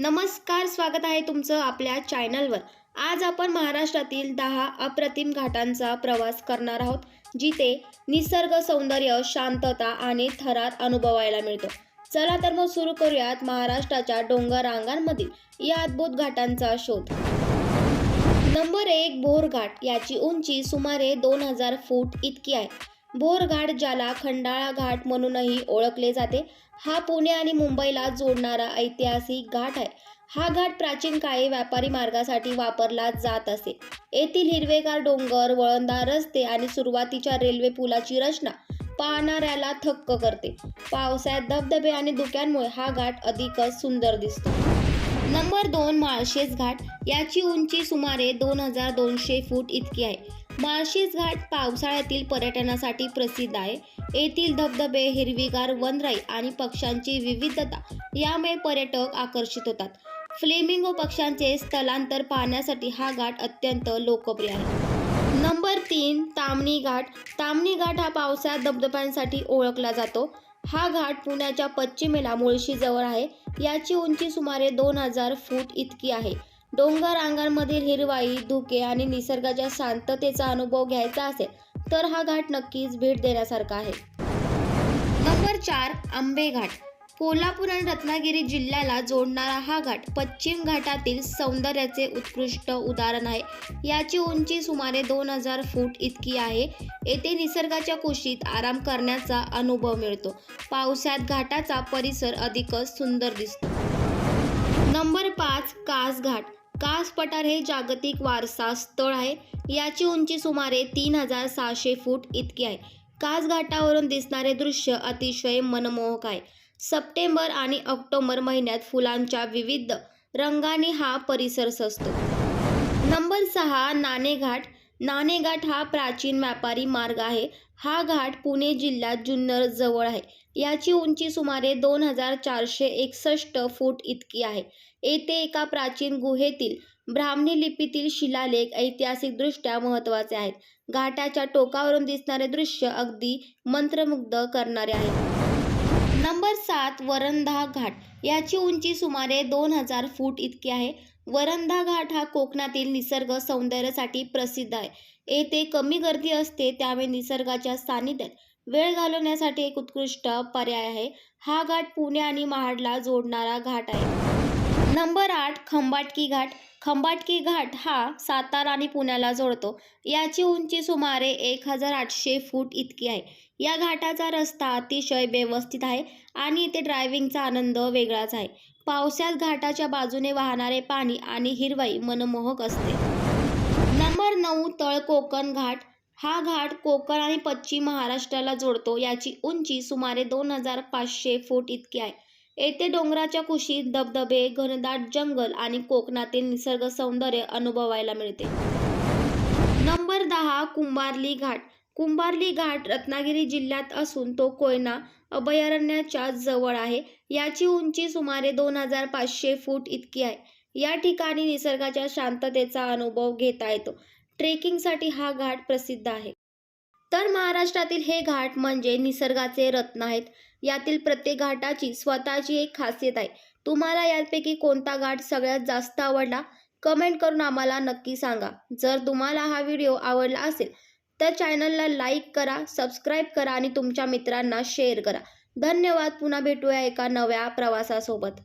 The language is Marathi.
नमस्कार स्वागत आहे तुमचं आपल्या चॅनलवर. आज आपण महाराष्ट्रातील दहा अप्रतिम घाटांचा प्रवास करणार आहोत जिथे निसर्ग सौंदर्य शांतता आणि थरार अनुभवायला मिळतो. चला तर मग सुरू करूयात महाराष्ट्राच्या डोंगर रांगांमधील या अद्भुत घाटांचा शोध. नंबर एक बोर घाट याची उंची सुमारे दोन हजार फूट इतकी आहे. बोरघाट ज्याला खंडाळा घाट म्हणूनही ओळखले जाते हा पुणे आणि मुंबईला जोडणारा ऐतिहासिक घाट आहे. हा घाट प्राचीन काळी व्यापारी मार्गासाठी वापरला जात असे. येथील हिरवेगार डोंगर वळणदार रस्ते आणि सुरुवातीच्या रेल्वे पुलाची रचना पाहणाऱ्याला थक्क करते. पावसाळ्यात धबधबे आणि धुक्यांमुळे हा घाट अधिकच सुंदर दिसतो. नंबर दोन माळशेज घाट याची उंची सुमारे दोन हजार दोनशे फूट इतकी आहे. माळशेज घाट पावसाळ्यातील पर्यटनासाठी प्रसिद्ध आहे. येथील धबधबे हिरवीगार वनराई आणि पक्ष्यांची विविधता यामुळे पर्यटक आकर्षित होतात. फ्लेमिंगो पक्ष्यांचे स्थलांतर पाहण्यासाठी हा घाट अत्यंत लोकप्रिय आहे. नंबर तीन तामणी घाट. तामणी घाट हा पावसाळ्यात धबधब्यांसाठी ओळखला जातो. हा घाट पुण्याच्या पश्चिमेला मुळशीजवळ आहे. याची उंची सुमारे दोन हजार फूट इतकी आहे. डोंगर रांगांमधील हिरवाई धुके आणि निसर्गाच्या शांततेचा अनुभव घ्यायचा असेल तर हा घाट नक्कीच भेट देण्यासारखा आहे. नंबर चार आंबे घाट. कोल्हापूर आणि रत्नागिरी जिल्ह्याला जोडणारा हा घाट पश्चिम घाटातील सौंदर्याचे उत्कृष्ट उदाहरण आहे. याची उंची सुमारे दोन हजार फूट इतकी आहे. येथे निसर्गाच्या कुशीत आराम करण्याचा अनुभव मिळतो. पावसात घाटाचा परिसर अधिकच सुंदर दिसतो. नंबर पाच कास घाट कास पठार हे जागतिक वारसा स्थळ आहे. याची उंची सुमारे तीन हजार सहाशे फूट इतकी आहे. कास घाटावरून दिसणारे दृश्य अतिशय मनमोहक आहे. सप्टेंबर आणि ऑक्टोबर महिन्यात फुलांच्या विविध रंगाने हा परिसर सजतो. नंबर सहा नाणेघाट नाणेघाट हा प्राचीन व्यापारी मार्ग आहे. हा घाट पुणे जिल्ह्यात जुन्नर जवळ आहे. याची उंची सुमारे दोन हजार चारशे एकसष्ट फूट इतकी आहे. येथे एका प्राचीन गुहेतील ब्राह्मणी लिपीतील शिलालेख ऐतिहासिकदृष्ट्या महत्त्वाचे आहेत. घाटाच्या टोकावरून दिसणारे दृश्य अगदी मंत्रमुग्ध करणारे आहे. नंबर सात वरंधा घाट. याची उंची सुमारे दोन हजार फूट इतकी आहे. वरंधा घाट हा कोकणातील निसर्ग सौंदर्यासाठी प्रसिद्ध आहे. येथे कमी गर्दी असते त्यामुळे निसर्गाच्या सानिध्यात वेळ घालवण्यासाठी एक उत्कृष्ट पर्याय आहे. हा घाट पुणे आणि महाडला जोडणारा घाट आहे. नंबर आठ खंबाटकी घाट. खंबाटकी घाट हा सातारा आणि पुण्याला जोडतो. याची उंची सुमारे एक हजार आठशे फूट इतकी आहे. या घाटाचा रस्ता अतिशय व्यवस्थित आहे आणि इथे ड्रायव्हिंगचा आनंद वेगळाच आहे. पावसात घाटाच्या बाजूने वाहणारे पाणी आणि हिरवाई मनमोहक असते. नंबर नऊ तळ कोकण घाट. हा घाट कोकण आणि पश्चिम महाराष्ट्राला जोडतो. याची उंची सुमारे दोन हजार पाचशे फूट इतकी आहे. येथे डोंगराच्या कुशीत धबधबे घनदाट जंगल आणि कोकणातील निसर्ग सौंदर्य अनुभवायला मिळते. नंबर दहा कुंभारली घाट. कुंभारली घाट रत्नागिरी जिल्ह्यात असून तो कोयना अभयारण्याच्या जवळ आहे. याची उंची सुमारे दोन हजार पाचशे फूट इतकी आहे. या ठिकाणी निसर्गाच्या शांततेचा अनुभव घेता येतो. ट्रेकिंगसाठी हा घाट प्रसिद्ध आहे. तर महाराष्ट्रातील हे घाट म्हणजे निसर्गाचे रत्न आहेत. यातील प्रत्येक घाटाची स्वतःची एक खासियत आहे. तुम्हाला यापैकी कोणता घाट सगळ्यात जास्त आवडला? कमेंट करून आम्हाला नक्की सांगा. जर तुम्हाला हा व्हिडिओ आवडला असेल तर चॅनलला लाईक करा सबस्क्राईब करा आणि तुमच्या मित्रांना शेअर करा. धन्यवाद. पुन्हा भेटूया एका नव्या प्रवासासोबत.